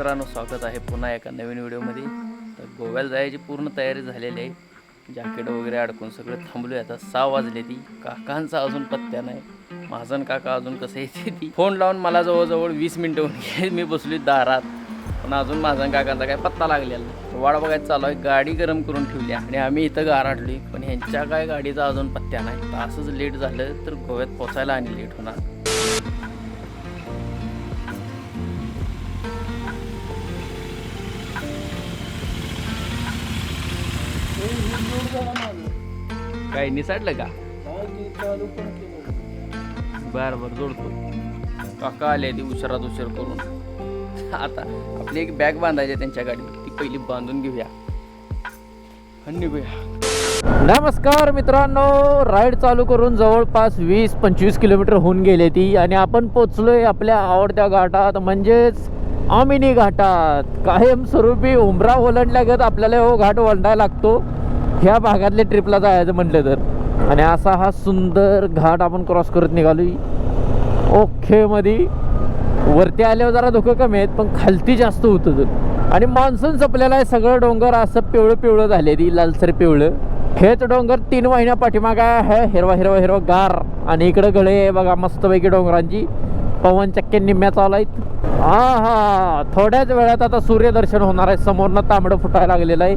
मित्रांनो स्वागत आहे पुन्हा एका नवीन व्हिडिओमध्ये. तर गोव्याला जायची पूर्ण तयारी झालेली आहे. जॅकेट वगैरे अडकून सगळं थांबलो आहे आता सहा वाजले ती. काकांचा अजून पत्त्या नाही. माझं काका अजून कसं येते ती. फोन लावून मला जवळजवळ वीस मिनटं होऊन मी बसली दारात. पण अजून माझा काकांचा काय पत्ता लागलेला नाही. वाड बघायचं चालू आहे. गाडी गरम करून ठेवली आणि आम्ही इथं गाराटली पण ह्यांच्या काय गाडीचा अजून पत्त्या नाही. तर असंच लेट झालं तर गोव्यात पोचायला आणि लेट होणार. काय निसाडलं का? बर बर जोडतो. काका आले ती उशिरात उशीर करून. आता आपली एक बॅग बांधायची आहे त्यांच्या गाडीवर. ती पहिली बांधून घेऊया. नमस्कार मित्रांनो राईड चालू करून जवळपास वीस पंचवीस किलोमीटर होऊन गेले ती. आणि आपण पोचलोय आपल्या आवडत्या घाटात. म्हणजेच आमिनी घाटात. कायमस्वरूपी उमरा ओलंडल्यागत आपल्याला हो घाट ओलंडायला लागतो. ह्या भागातल्या ट्रिपला जायचं म्हटलं तर. आणि असा हा सुंदर घाट आपण क्रॉस करत निघालो ओखेमध्ये वरती आल्यावर जरा धोकं कमी आहेत पण खालती जास्त होतं तर. आणि मान्सून संपलेला आहे सगळं डोंगर असं पिवळं पिवळं झाले ती लालसर पिवळं. हेच डोंगर तीन महिन्या पाठीमागा आहे हिरवा हिरवा हिरवा गार. आणि इकडं गळे आहे बघा मस्तपैकी डोंगरांची. पवन चक्के निम्म्या चालू आहेत. हा हा. थोड्याच वेळात आता सूर्यदर्शन होणार आहे. समोरनं तांबडं फुटायला लागलेलं आहे.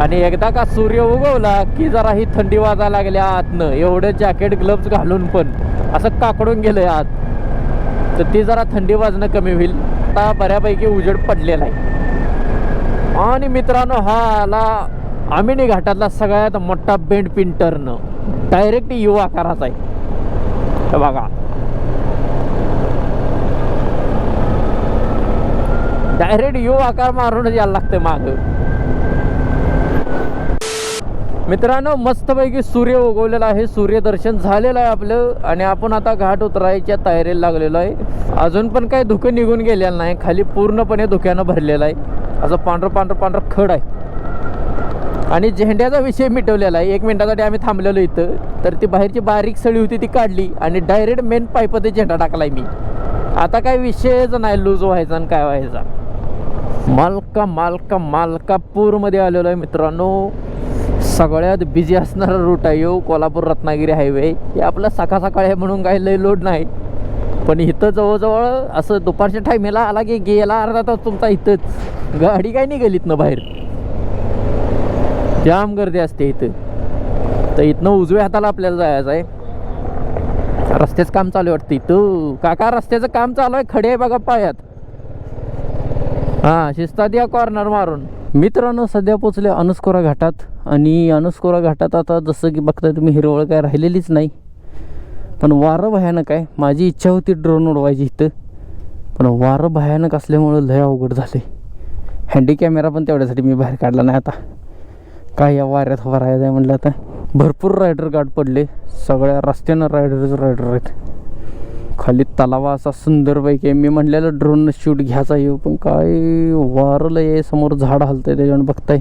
आणि एकदा का सूर्य उगवला की जरा ही थंडी वाजायला लागल्या आतनं. एवढं जॅकेट ग्लव्स घालून पण. असं काकडून गेलंय आत. तर ती जरा थंडी वाजणं कमी होईल. आता बऱ्यापैकी उजेड पडलेला आहे. आणि मित्रांनो हा आला आमिनी घाटातला सगळ्यात मोठा बेंड पिंटरनं. डायरेक्ट यू आकाराचा आहे. बघा. डायरेक्ट यू आकार मारूनच यायला लागते माग. मित्रांनो मस्तपैकी सूर्य उगवलेला आहे. सूर्यदर्शन झालेलं आहे आपलं आणि आपण आता घाट उतरायच्या तयारीला लागलेलो आहे. अजून पण काही धुकं निघून गेलेलं नाही. खाली पूर्णपणे धुक्यानं भरलेलं आहे. असं पांढरं पांढरं पांढरं खड आहे. आणि झेंड्याचा विषय मिटवलेला आहे. एक मिनिटासाठी आम्ही थांबलेलो इथं. तर ती बाहेरची बारीक सळी होती ती काढली आणि डायरेक्ट मेन पाईपात झेंडा टाकलाय मी. आता काय विषयच नाही. लूज व्हायचा आणि काय व्हायचा. मालका मालका मालकापूरमध्ये आलेलो आहे मित्रांनो. सगळ्यात बिझी असणारा रूट आहे यो कोल्हापूर रत्नागिरी हायवे हे आपलं सकाळ सकाळ आहे म्हणून काही लय लोड नाही. पण इथं जवळजवळ असं दुपारच्या टायमेला आला की गेला अर्धा तास तुमचा इथंच. गाडी काय निघालीत ना बाहेर? जाम गर्दी असते इथं. तर इथनं उजव्या हाताला आपल्याला जायचं आहे. रस्त्याचं काम चालू आहे वाटतं इथं. काका रस्त्याचं काम चालू आहे. खडे आहे बघा पायात. हां शिस्तात या कॉर्नर मारून. मित्रांनो सध्या पोचले अनुस्कोरा घाटात. आणि अनुस्कोरा घाटात आता जसं की बघताय तुम्ही हिरवळ काय राहिलेलीच नाही. पण वारं भयानक आहे. माझी इच्छा होती ड्रोन उडवायची इथं. पण वारं भयानक असल्यामुळं लय अवघड झाले. हँडी कॅमेरा पण तेवढ्यासाठी मी बाहेर काढला नाही आता. काय या वाऱ्यात उभा राहायचं आहे म्हटलं आता. भरपूर रायडर गाठ पडले. सगळ्या रस्त्यानं रायडरच रायडर आहेत. खाली तलावा असा सुंदरपैकी आहे. मी म्हणलेलं ड्रोन शूट घ्यायचा येऊ पण काय वारलं आहे. समोर झाड हलतंय त्याच्यावर बघताय.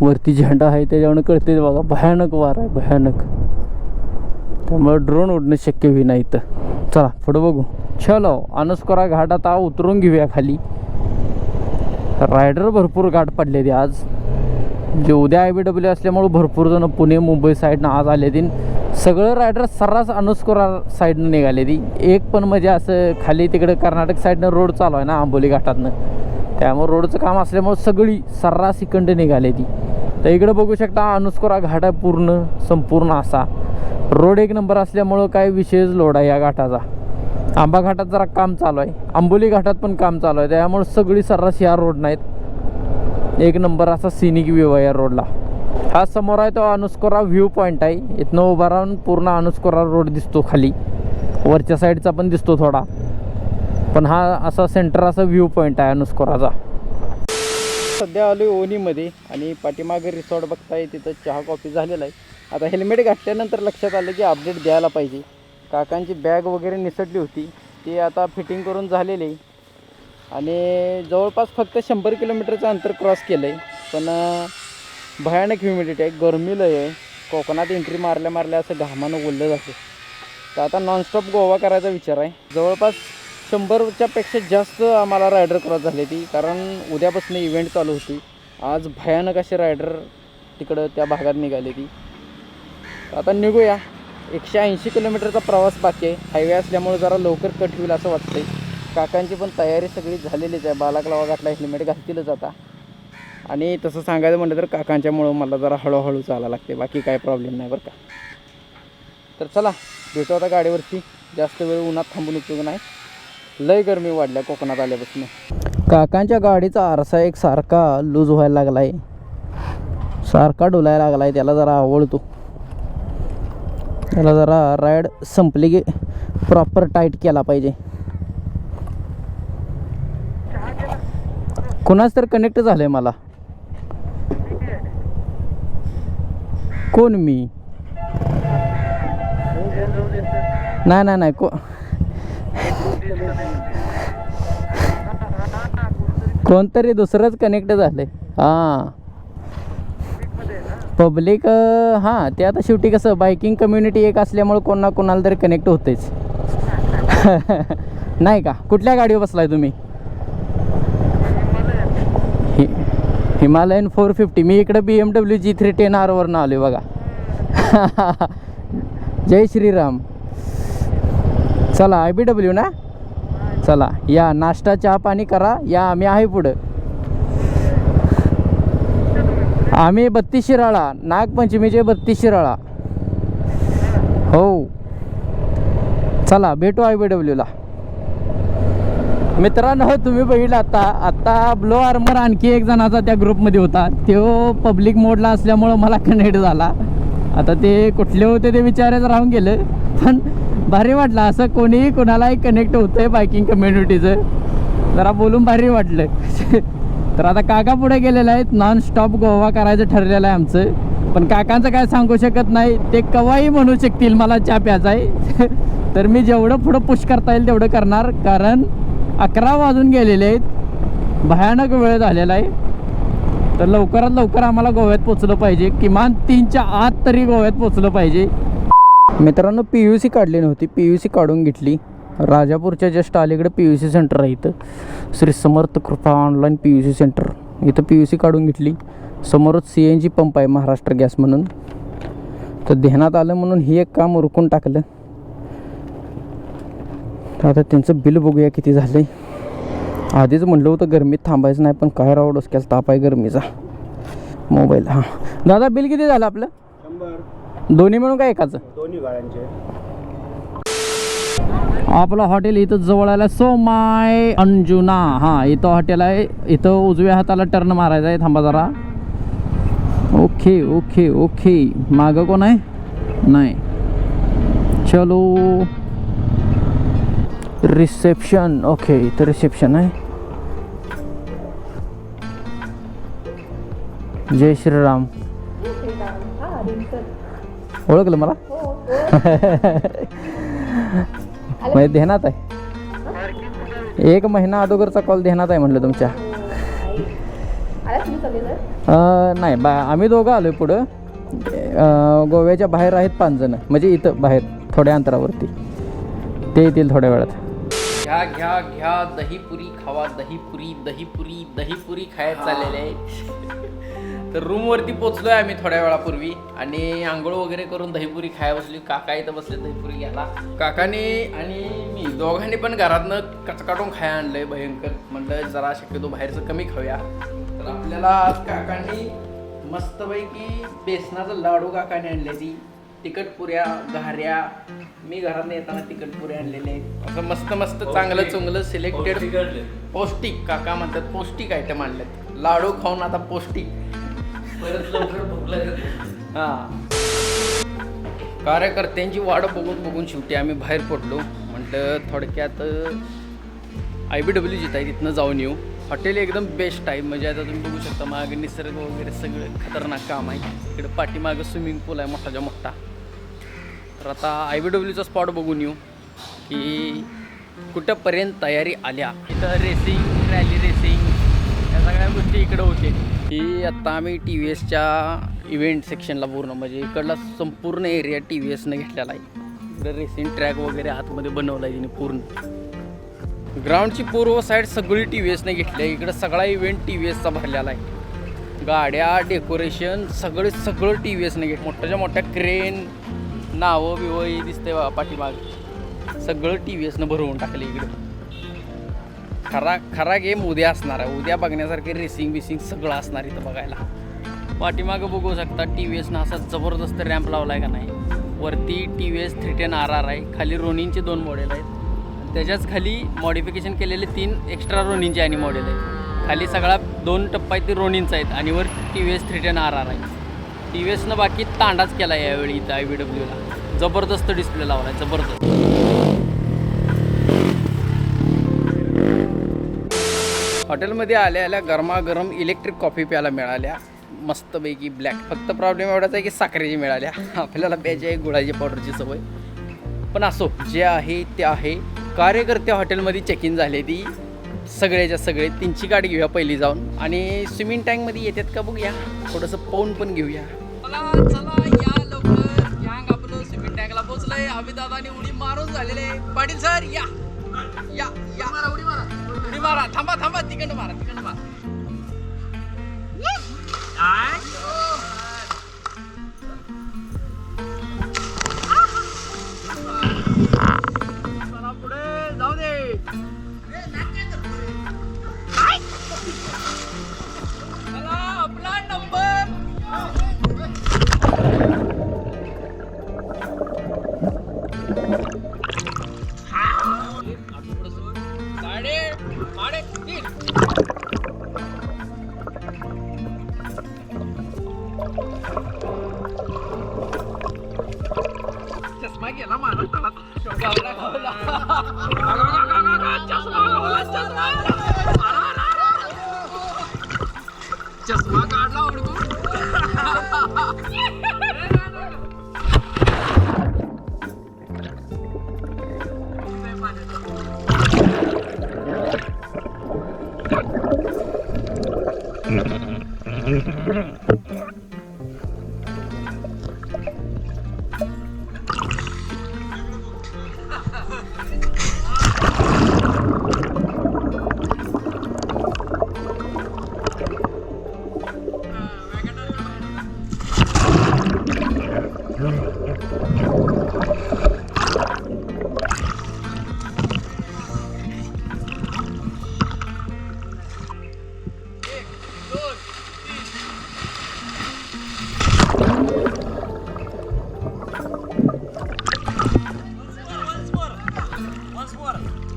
वरती झेंडा आहे त्याच्यावर कळते बघा भयानक वार आहे भयानक. त्यामुळे ड्रोन उडणं शक्य होई नाही इथं. चला पुढं बघू. चलो अनुस्कोरा घाट आता उतरून घेऊया खाली. रायडर भरपूर घाट पडले आज. जे उद्या आय बी डब्ल्यू असल्यामुळे भरपूर जण पुणे मुंबई साईडनं आज आले ती सगळं रायडर सर्रास अनुस्कोरा साईडनं निघाले ती. एक पण म्हणजे असं खाली तिकडे कर्नाटक साईडनं रोड चालू आहे ना आंबोली घाटातनं. त्यामुळे रोडचं काम असल्यामुळे सगळी सर्रास इकडं निघाले ती. तर इकडं बघू शकता अनुस्कोरा घाट आहे पूर्ण संपूर्ण असा. रोड एक नंबर असल्यामुळं काय विशेष लोड आहे या घाटाचा. आंबा घाटात जरा काम चालू आहे. आंबोली घाटात पण काम चालू आहे. त्यामुळे सगळी सर्रास या रोड नाहीत एक नंबर असा सिनिक व्ह्यू आहे या रोडला. हा समोर आहे तो अनुस्कोरा व्ह्यू पॉईंट आहे. इथनं उभा राहून पूर्ण अनुस्कोरा रोड दिसतो खाली. वरच्या साईडचा पण दिसतो थोडा. पण हा असा सेंटर असा व्ह्यू पॉईंट आहे अनुस्कोराचा. सध्या आलो आहे ओनीमध्ये आणि पाठीमागे रिसॉर्ट बघताय तिथं चहा कॉफी झालेला आहे. आता हेल्मेट घातल्यानंतर लक्षात आलं की अपडेट द्यायला पाहिजे. काकांची बॅग वगैरे निसटली होती. ती आता फिटिंग करून झालेली आहे. आणि जवळपास फक्त शंभर किलोमीटरचं अंतर क्रॉस केलं आहे पण भयानक ह्युमिडिटी आहे गरमी लय आहे. कोकणात एंट्री मारल्या मारल्या असं घामानं ओललं जातं तर आता नॉनस्टॉप गोवा करायचा विचार आहे. जवळपास शंभरच्या पेक्षा जास्त आम्हाला रायडर क्रॉस झाली ती कारण उद्यापासून इव्हेंट चालू होती. आज भयानक असे रायडर तिकडं त्या भागात निघाले ती. आता निघूया. एकशे ऐंशी किलोमीटरचा प्रवास बाकी आहे. हायवे असल्यामुळे जरा लवकर कट होईल असं वाटतंय. काकांची पण तयारी सगळी झालेलीच आहे. बालाकलावा घातला हेल्मेट घालतीलच आता. आणि तसं सांगायचं म्हटलं तर काकांच्यामुळं मला जरा हळूहळू चालायला लागते. बाकी काय प्रॉब्लेम नाही बरं का. तर चला भेटू आता गाडीवरती. जास्त वेळ उन्हात थांबून उपयोग नाही. लय गरमी वाढल्या कोकणात आल्यापासून. काकांच्या गाडीचा आरसा एक सारखा लूज व्हायला लागला आहे सारखा डोलायला लागला आहे त्याला जरा आवडतो. त्याला जरा राईड संपली की प्रॉपर टाईट केला पाहिजे. कुणाच तर कनेक्ट झालंय मला. कोण मी? नाही नाही नाही को कोणतरी दुसरंच कनेक्ट झालंय. हां. पब्लिक हां ते आता शेवटी कसं बायकिंग कम्युनिटी एक असल्यामुळे कोणा कोणाला तरी कनेक्ट होतेच नाही का? कुठल्या गाडीवर बसलाय तुम्ही? Himalayan four fifty. मी इकडं B M W G three ten आरवरनं आलो बघा. जय श्रीराम. चला आय बी डब्ल्यू ना? चला या नाश्ता चहा पाणी करा. या आम्ही आहे पुढं. आम्ही बत्तीस शिराळा नागपंचमीचे बत्तीस शिराळा हो. चला भेटू आय बी डब्ल्यूला मित्रांनो तुम्ही बघितलं आता आता ब्लो आर्मर आणखी एक जणाचा त्या ग्रुपमध्ये होता. तो पब्लिक मोडला असल्यामुळं मला कनेक्ट झाला. आता ते कुठले होते ते विचारच राहून गेलं. पण भारी वाटलं. असं कोणीही कोणालाही कनेक्ट होतंय बायकिंग कम्युनिटीचं जरा बोलून भारी वाटलं. तर आता काका पुढे गेलेले आहेत. नॉन स्टॉप गोवा करायचं ठरलेलं आहे आमचं. पण काकांचं काय सांगू शकत नाही. ते कवाही म्हणू शकतील मला चहा प्यायचा आहे तर मी जेवढं पुढं पुश करता येईल तेवढं करणार. कारण अकरा वाजून गेलेले आहेत. भयानक वेळ झालेला आहे. तर लवकरात लवकर आम्हाला गोव्यात पोचलं पाहिजे. किमान तीनच्या आत तरी गोव्यात पोचलं पाहिजे. मित्रांनो पी यू सी काढली नव्हती. पी यू सी काढून घेतली. राजापूरच्या जस्ट अलीकडे पी यू सी सेंटर आहे इथं. Shri Samarth Krupa online P U C centre. इथं पी यू सी काढून घेतली. समोरच सी एन जी पंप आहे महाराष्ट्र गॅस म्हणून. तर ध्यानात आलं म्हणून ही एक काम उरकून टाकलं. तर आता त्यांचं बिल बघूया किती झालं आधीच म्हणलं होतं गरमीत थांबायचं नाही पण काय राव डोसक्याला ताप आहे गरमीचा. मोबाईल हां. दादा बिल किती झालं आपलं? दोन्ही मिळून काय एकाचं? दोन्ही गाड्यांचे. आपलं हॉटेल इथं जवळ आलं सोमाय अंजुना. हां इथं हॉटेल आहे. इथं उजव्या हाताला टर्न मारायचा आहे थांबा जरा. Okay okay okay. मागं कोण आहे? नाही. चलो. रिसेप्शन ओके इथं रिसेप्शन आहे जय श्रीराम ओळखलं मला? म्हणजे ध्यानात आहे. एक महिना अगोदरचा कॉल ध्यानात आहे म्हटलं तुमच्या. नाही बा आम्ही दोघं आलो आहे पुढं गोव्याच्या बाहेर आहेत पाच जण. म्हणजे इथं बाहेर थोड्या अंतरावरती. ते येतील थोड्या वेळात. घ्या घ्या घ्या दहीपुरी खावा दहीपुरी दहीपुरी दहीपुरी खायला चाललेले आहे तर रूमवरती पोचलोय आम्ही थोड्या वेळापूर्वी आणि आंघोळ वगैरे करून दहीपुरी खायला बसली काका इथं बसले दहीपुरी घ्यायला. काकाने आणि मी दोघांनी पण घरातनं कचकाटून खाया आणलंय भयंकर. म्हणलं जरा शक्यतो बाहेरचं कमी खाऊया. तर आपल्याला काकांनी मस्तपैकी बेसनाचं लाडू काकाने आणले ती. तिखट पुऱ्या घाऱ्या. मी घरात येताना तिखट पुऱ्या आणलेले असं मस्त मस्त चांगलं चुंगलं सिलेक्टेड पौष्टिक काका म्हणतात पौष्टिक आयटम आणलेत. लाडू खाऊन आता पौष्टिक. हा. कार्यकर्त्यांची वाट बघून बघून शेवटी आम्ही बाहेर पडलो. म्हटलं थोडक्यात आय बी डब्ल्यू जिथं आहे तिथनं जाऊन येऊ. हॉटेल एकदम बेस्ट आहे. म्हणजे आता तुम्ही बघू शकता मागे निसर्ग वगैरे सगळं खतरनाक काम आहे. इकडं पाठीमागं स्विमिंग पूल आहे मोठाच्या मोठा. तर आता आय बी डब्ल्यूचा स्पॉट बघून येऊ की कुठंपर्यंत तयारी आल्या. इथं रेसिंग रॅली रेसिंग या सगळ्या गोष्टी इकडं होते ही आत्ता आम्ही टी व्ही एसच्या इव्हेंट सेक्शनला पूर्ण म्हणजे इकडला संपूर्ण एरिया टी व्ही एसनं घेतलेला आहे. इकडं रेसिंग ट्रॅक वगैरे आतमध्ये बनवला आहे तिने पूर्ण. ग्राउंडची पूर्व साईड सगळी टी व्ही एसने घेतली आहे. इकडं सगळा इव्हेंट टी व्ही एसचा भरलेला आहे. गाड्या डेकोरेशन सगळे सगळं टी व्ही एसने घेत मोठ्याच्या मोठ्या क्रेन नावं बिवं हे दिसते बा पाठीमाग. सगळं टी व्ही एसनं भरवून टाकलं इकडं. खरा खरा गेम उद्या असणार आहे. उद्या बघण्यासारखे रेसिंग बिसिंग सगळं असणार इथं बघायला. पाठीमागं बघू शकता टी व्ही एसनं असा जबरदस्त रॅम्प लावला आहे का नाही. वरती T V S three ten R R आहे. खाली रोनिनचे दोन मॉडेल आहेत. त्याच्याच खाली मॉडिफिकेशन केलेले तीन एक्स्ट्रा रोनिनचे आणि मॉडेल आहेत. खाली सगळा दोन टप्पा आहेत ते रोनिनचा आहेत. आणि वर T V S three ten R R आहे. टी व्ही एसनं बाकी तांडाच केला आहे यावेळी इथं आय बी डब्ल्यूला जबरदस्त डिस्प्ले लावला आहे जबरदस्त. हॉटेलमध्ये आल्या आल्या गरमागरम इलेक्ट्रिक कॉफी प्यायला मिळाल्या. मस्तपैकी ब्लॅक फक्त प्रॉब्लेम एवढाच आहे की साखरेची मिळाल्या. आपल्याला प्यायची आहे गुळाची पावडरची सवय. पण असो जे आहे ते आहे. कार्यकर्ते हॉटेलमध्ये चेक इन झाले ती. सगळ्याच्या सगळे त्यांची गाडी घेऊया पहिली जाऊन. आणि स्विमिंग टँकमध्ये येतात का बघूया. थोडंसं पाहून पण घेऊया. चला चला या लवकर गँग स्विमिंग टँकला पोहोचलंय. आम्ही दादानी उडी मारून झालेले पाटील सर या. या या. मारा उडी मारा उडी मारा थांबा थांबा. तिकडं मारा तिकडं मारा. เกียรละหมาดแล้วแต่ละตัว เอาละ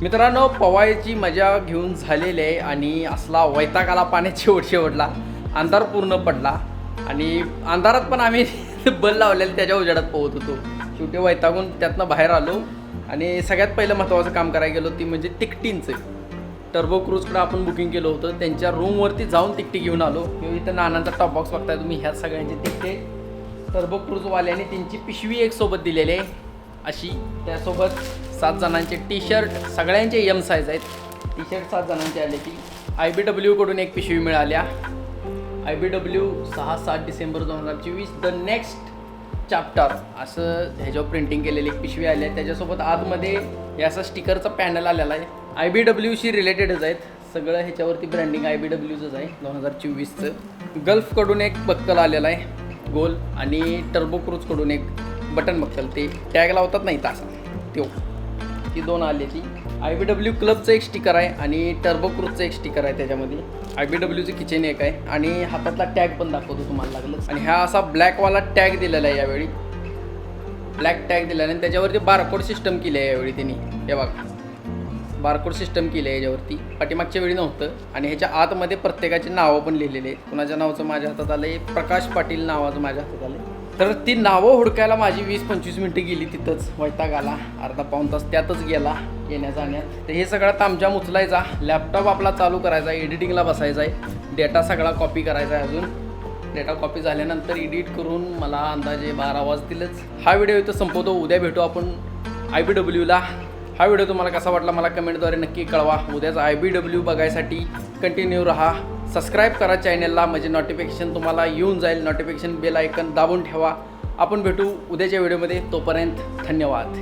मित्रांनो पवायची मजा घेऊन झालेली आहे आणि असला वैताग आला पाण्यात शेवट शेवटला अंधार पूर्ण पडला आणि अंधारात पण आम्ही बल लावलेलं त्याच्या उजाडात पोहत होतो. शेवटी वैतागून त्यातनं बाहेर आलो आणि सगळ्यात पहिलं महत्त्वाचं काम करायला गेलो ती म्हणजे तिकटींचं टर्बो क्रूजकडं आपण बुकिंग केलं होतं. त्यांच्या रूमवरती जाऊन तिकटी घेऊन आलो. किंवा इथं नानांचा टॉप बॉक्स बघताय तुम्ही ह्या सगळ्यांचे तिकटे. टर्बो क्रूजवाल्याने त्यांची पिशवी एक सोबत दिलेली आहे. अशी त्यासोबत सात जणांचे टी शर्ट सगळ्यांचे यम साईज आहेत. टी शर्ट सात जणांचे आले की आय बी डब्ल्यूकडून एक पिशवी मिळाल्या. आय बी डब्ल्यू सहा सात डिसेंबर दोन हजार चोवीस द नेक्स्ट चॅप्टर असं ह्याच्यावर प्रिंटिंग केलेली एक पिशवी आली आहे. त्याच्यासोबत आतमध्ये हे असं स्टिकरचा पॅनल आलेला आहे. आय बी डब्ल्यूशी रिलेटेडच आहेत. सगळं ह्याच्यावरती ब्रँडिंग आय बी डब्ल्यूचंच आहे दोन हजार चोवीसचं. गल्फकडून एक बक्कल आलेला आहे गोल. आणि टर्बोक्रूजकडून एक बटन बक्कल. ते टॅग लावतात नाही तासा त्यो. ती दोन आली ती. आय बी डब्ल्यू क्लबचं एक स्टिकर आहे आणि टर्बोक्रूजचं एक स्टिकर आहे त्याच्यामध्ये. आय बी डब्ल्यूचं किचन एक आहे. आणि हातातला टॅग पण दाखवतो तुम्हाला लागलं. आणि हा असा ब्लॅकवाला टॅग दिलेला आहे यावेळी. ब्लॅक टॅग दिलेला आहे आणि त्याच्यावरती बारकोड सिस्टम केली आहे यावेळी त्यांनी. हे बघा. बारकोड सिस्टम केली आहे याच्यावरती. पाठीमागच्या वेळी नव्हतं. आणि ह्याच्या आतमध्ये प्रत्येकाची नावं पण लिहिलेली आहेत. कुणाच्या नावाचं माझ्या हातात आलं आहे प्रकाश पाटील नावाचं माझ्या हातात आलं आहे तर ती नावं हुडकायला माझी वीस पंचवीस मिनटं गेली तिथंच. वैताग आला. अर्धा पाऊण तास त्यातच गेला येण्या जाण्यात तर हे सगळं तामजाम उचलायचा. लॅपटॉप आपला चालू करायचा. एडिटिंगला बसायचा आहे. डेटा सगळा कॉपी करायचा आहे अजून. डेटा कॉपी झाल्यानंतर एडिट करून मला अंदाजे बारा वाजतीलच. हा व्हिडिओ इथं संपवतो. उद्या भेटू आपण आय बी डब्ल्यूला हा व्हिडिओ तुम्हाला कसा वाटला मला कमेंटद्वारे नक्की कळवा. उद्याचा आय बी डब्ल्यू बघायसाठी कंटिन्यू राहा. सबस्क्राईब करा चॅनलला म्हणजे नोटिफिकेशन तुम्हाला येऊन जाईल. नोटिफिकेशन बेल आयकन दाबून ठेवा. आपण भेटू उद्याच्या व्हिडिओमध्ये तोपर्यंत धन्यवाद.